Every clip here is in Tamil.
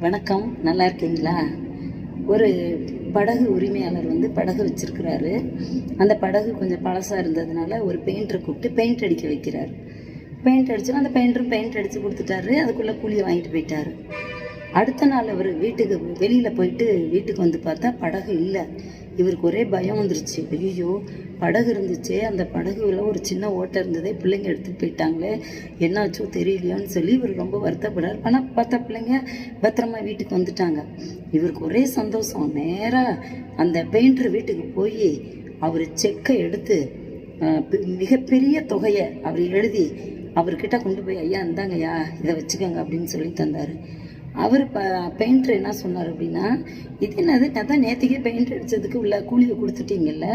வணக்கம். நல்லா இருக்கீங்களா? ஒரு படகு உரிமையாளர் வந்து படகு வச்சுருக்கிறாரு. அந்த படகு கொஞ்சம் பழசாக இருந்ததுனால ஒரு பெயிண்டரை கூப்பிட்டு பெயிண்ட் அடிக்க வைக்கிறார். பெயிண்ட் அடிச்சு அந்த பெயிண்டரும் பெயிண்ட் அடித்து கொடுத்துட்டாரு. அதுக்குள்ளே கூலியை வாங்கிட்டு போயிட்டார். அடுத்த நாள் அவர் வீட்டுக்கு வெளியில் போயிட்டு வீட்டுக்கு வந்து பார்த்தா படகு இல்லை. இவருக்கு ஒரே பயம் வந்துருச்சு. ஐயோ படகு இருந்துச்சே. அந்த படகுல ஒரு சின்ன ஓட்டை இருந்ததே பிள்ளைங்க எடுத்துட்டு போயிட்டாங்களே. என்னாச்சோ தெரியலையோன்னு சொல்லி இவர் ரொம்ப வருத்தப்படுறார் ஆனால் பார்த்தா பிள்ளைங்க பத்திரமா வீட்டுக்கு வந்துட்டாங்க. இவருக்கு ஒரே சந்தோஷம். நேராக அந்த பெயிண்டர் வீட்டுக்கு போய் அவர் செக்கை எடுத்து மிகப்பெரிய தொகையை அவர் எழுதி அவர்கிட்ட கொண்டு போய் ஐயா இந்தாங்கய்யா இதை வச்சுக்கோங்க அப்படின்னு சொல்லி தந்தார். அவர் ப பெயிண்டர் என்ன சொன்னார் அப்படின்னா இது என்னது? நான் தான் நேற்றுக்கே பெயிண்ட் அடித்ததுக்கு உள்ள கூலியை கொடுத்துட்டீங்கல்ல?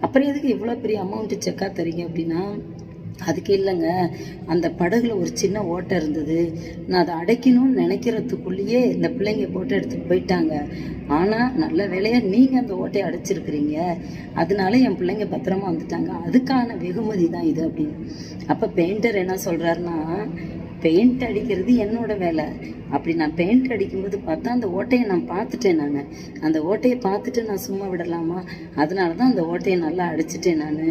அப்புறம் எதுக்கு இவ்வளோ பெரிய அமௌண்ட்டு செக்காக தரீங்க? அப்படின்னா அதுக்கு இல்லைங்க. அந்த படகுல ஒரு சின்ன ஓட்டை இருந்தது. நான் அதை அடைக்கணும்னு நினைக்கிறதுக்குள்ளேயே இந்த பிள்ளைங்க போட்டு எடுத்துட்டு போயிட்டாங்க. ஆனால் நல்ல வேலையாக நீங்கள் அந்த ஓட்டையை அடைச்சிருக்கிறீங்க. அதனால என் பிள்ளைங்க பத்திரமா வந்துட்டாங்க. அதுக்கான வெகுமதி தான் இது அப்படின்னு. அப்போ பெயிண்டர் என்ன சொல்கிறாருன்னா பெயிண்ட் அடிக்கிறது என்னோட வேலை. அப்படி நான் பெயிண்ட் அடிக்கும்போது பார்த்தா அந்த ஓட்டையை நான் பார்த்துட்டேன் நான். அந்த ஓட்டையை பார்த்துட்டு நான் சும்மா விடலாமா? அதனால தான் அந்த ஓட்டையை நல்லா அடிச்சிட்டேன் நான்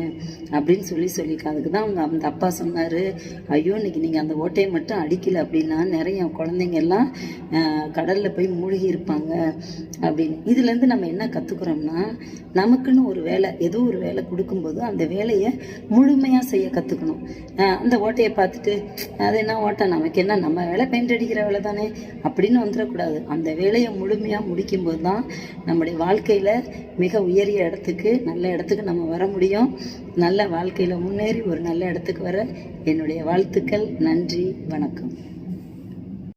அப்படின்னு சொல்லி சொல்லியிருக்கேன் அதுக்கு தான் அவங்க அந்த அப்பா சொன்னார் ஐயோ இன்னைக்கு நீங்கள் அந்த ஓட்டையை மட்டும் அடிக்கல அப்படின்னா நிறைய குழந்தைங்க எல்லாம் கடலில் போய் மூழ்கி இருப்பாங்க அப்படின்னு. இதுலேருந்து நம்ம என்ன கற்றுக்குறோம்னா நமக்குன்னு ஒரு வேலை ஏதோ ஒரு வேலை கொடுக்கும்போது அந்த வேலையை முழுமையாக செய்ய கற்றுக்கணும் அந்த ஓட்டையை பார்த்துட்டு அது என்ன ஓட்டை? நமக்கு என்ன நம்ம வேலை பெயிண்ட் அடிக்கிற வேலை தானே? அப்படின்னு வந்துடக்கூடாது அந்த வேலையை முழுமையாக முடிக்கும்போது தான் நம்முடைய வாழ்க்கையில் மிக உயரிய இடத்துக்கு நல்ல இடத்துக்கு நம்ம வர முடியும். நல்ல வாழ்க்கையில் முன்னேறி ஒரு நல்ல இடத்துக்கு வர என்னுடைய வாழ்த்துக்கள். நன்றி. வணக்கம்.